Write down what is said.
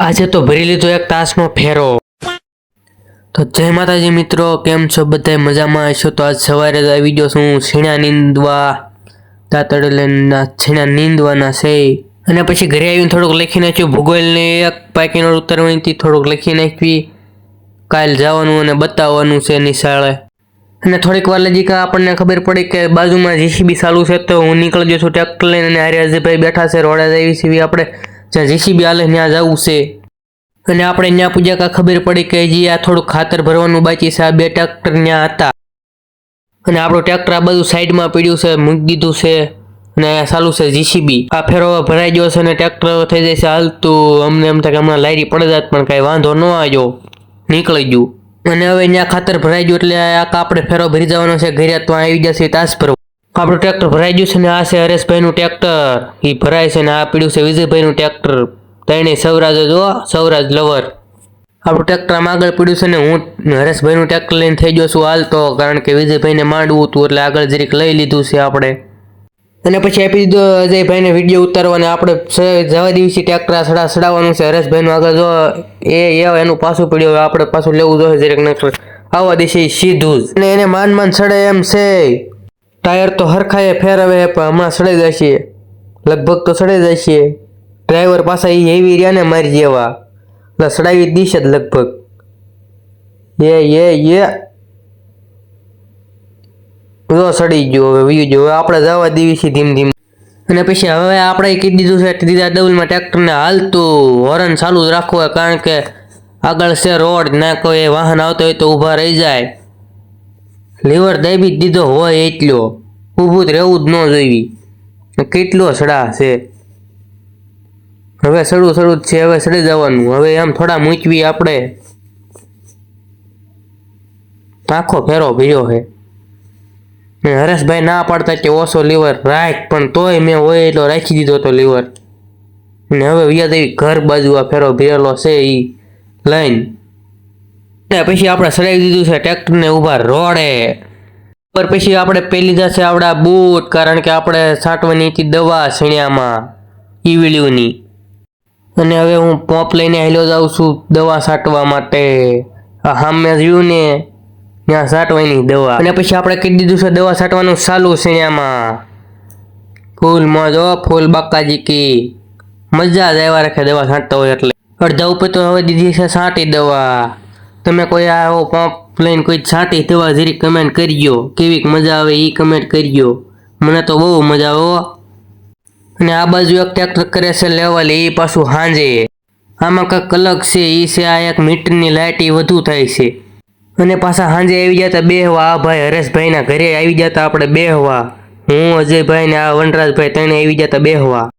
આજે તો ભરી લીધો એક તાસનો ફેરો. તો જય માતાજી મિત્રો, કેમ છો બધા મજામાં હશો? તો આજ સવારે જ આવી ગયો છું છીણા નીંદવા તાતડલેના છીણા નીંદવાના છે. અને પછી ઘરે આવીને થોડુંક લખી નાખ્યું. ભૂગોળને એક પાકીનો ઉતરવાની થોડુંક લખી નાખવી. કાલ જવાનું અને બતાવવાનું છે નિશાળે. અને થોડીક વાર લજી આપણને ખબર પડી કે બાજુમાં જીસીબી ચાલુ છે તો હું નીકળી ગયો છું. ટ્રેક્ટર લઈને અને હારે બેઠા છે, રોડા આવી સીવી આપણે. જ્યાં જીસીબી હાલે ત્યાં જવું છે. અને આપણે ત્યાં પૂજા કા ખબર પડી કે હજી આ થોડું ખાતર ભરવાનું બાકી છે. આ બે ટ્રેક્ટર ત્યાં હતા. અને આપણું ટ્રેક્ટર આ બધું સાઈડમાં પડ્યું છે, મૂકી દીધું છે. અને ચાલુ છે જીસીબી આ ફેરો ભરાઈ ગયો છે અને ટ્રેક્ટર થઈ છે હાલતું અમને એમ થાય કે હમણાં લાયરી પડે જાત, પણ કાંઈ વાંધો ન આવ્યો. નીકળી ગયું. અને હવે ત્યાં ખાતર ભરાઈ ગયું એટલે આ આપણે ફેરો ભરી જવાનો છે. ઘરે તો આવી જશે તાસ ભરવા આપણું ટ્રેક્ટર ભરાઈ ગયું છે ને આ છે હરેશભાઈનું ટ્રેક્ટર. એ ભરાય છે ને આ પીડ્યું છે વિજયભાઈનું ટ્રેક્ટર. ત્રણેય સૌરાજ જો સૌરાજ લવર આપણું ટ્રેક્ટર આમ આગળ પીડ્યું છે ને હું હરેશભાઈનું ટ્રેક્ટર લઈને થઈ ગયો છું હાલ તો, કારણ કે વિજયભાઈને માંડવું હતું એટલે આગળ જરીક લઈ લીધું છે આપણે. અને પછી આપી દીધો અજયભાઈને વીડિયો ઉતારવાને. આપણે જવા દિવસી ટ્રેક્ટર સડા સડાવવાનું છે. હરેશભાઈનું આગળ જો એ એનું પાછું પડ્યું. હવે આપણે પાછું લેવું જોઈએ જરીક નકર. આવવા દેશે સીધું જ. અને એને માન માન સડે એમ છે. ટાયર તો હરખાએ ફેરવે, પણ હમણાં સડાઈ છે લગભગ તો સડાઈ છે ડ્રાઈવર પાછા એ હેવી રહ્યા ને મારી જેવા. એટલે સડાવી દીશ જ લગભગ. એ એ એ. જો સડી ગયો હવે, વીયું ગયો હવે આપણે જવા દેવી છે ધીમ ધીમ. અને પછી હવે આપણે કહી દીધું છે દીધા ડબલમાં ટ્રેક્ટરને હાલતું. હોરન ચાલુ જ રાખવું કારણ કે આગળ છે રોડ, ના કોઈ વાહન આવતો હોય તો ઊભા રહી જાય. લીવર દાબી જ દીધો હોય એટલો. ઊભું રહેવું જ ન જોઈવી કેટલો સડા છે. હવે સડું સડું જ છે, હવે સડી જવાનું. હવે આમ થોડા મૂકવી આપણે. આખો ફેરો ભીયો છે. હરેશભાઈ ના પાડતા કે ઓછો લીવર રાખ, પણ તોય મેં હોય એટલો રાખી દીધો તો લીવર. ને હવે વ્યાદેવી ઘર બાજુ આ ફેરો ભરેલો છે એ લાઈન. ને પછી આપણે સડાવી દીધું છે ટ્રેક્ટરને ઊભા રોડે. પર પછી આપણે પેલી લીધા છે આપણા બૂટ, કારણ કે આપણે છાંટવાની હતી દવા સણિયામાં ઈવીલ્યુની અને હવે હું પોપ લઈને હેલો જાઉં છું દવા છાંટવા માટે. આ સામે જોયું ને, ત્યાં છાંટવાની દવા. અને પછી આપણે કહી દીધું છે દવા છાંટવાનું ચાલુ સણિયામાં. ફૂલમાં જો ફૂલ બાકાજી કી. મજા જ આવ્યા રાખે દવા છાંટતા હોય એટલે. અડધા ઉપર તો હવે દીધી છે છાંટી દવા. તમે કોઈ આવો પંપ લઈને કોઈ છાંટી થવા જરી કમેન્ટ કરજો. કેવી મજા આવે એ કમેન્ટ કરજો. મને તો બહુ મજા આવે અને આ બાજુ એક ટ્રેક્ટર કરે છે લેવલ એ પાછું હાંજે. આમાં કંઈક અલગ છે એ છે આ એક મીટરની લાઇટ એ વધુ થાય છે. અને પાછા સાંજે આવી જતા બેહવા આ ભાઈ હરેશભાઈના ઘરે આવી જતા આપણે બેહવા હું, અજયભાઈ ને આ વનરાજભાઈ ત્રણે આવી જતા બેહવા